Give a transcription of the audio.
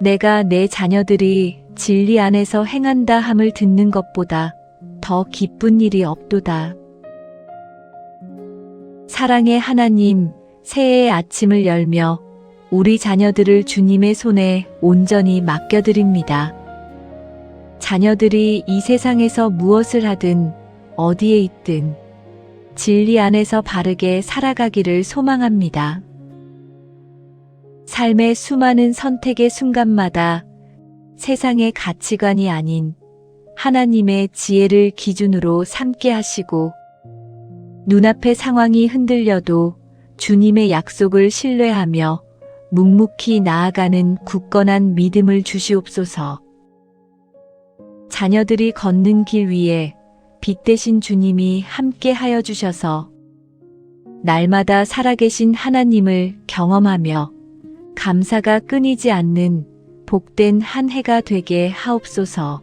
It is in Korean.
내가 내 자녀들이 진리 안에서 행한다 함을 듣는 것보다 더 기쁜 일이 없도다. 사랑의 하나님, 새해의 아침을 열며 우리 자녀들을 주님의 손에 온전히 맡겨드립니다. 자녀들이 이 세상에서 무엇을 하든 어디에 있든 진리 안에서 바르게 살아가기를 소망합니다. 삶의 수많은 선택의 순간마다 세상의 가치관이 아닌 하나님의 지혜를 기준으로 삼게 하시고 눈앞의 상황이 흔들려도 주님의 약속을 신뢰하며 묵묵히 나아가는 굳건한 믿음을 주시옵소서. 자녀들이 걷는 길 위에 빛 대신 주님이 함께 하여 주셔서 날마다 살아계신 하나님을 경험하며 감사가 끊이지 않는 복된 한 해가 되게 하옵소서.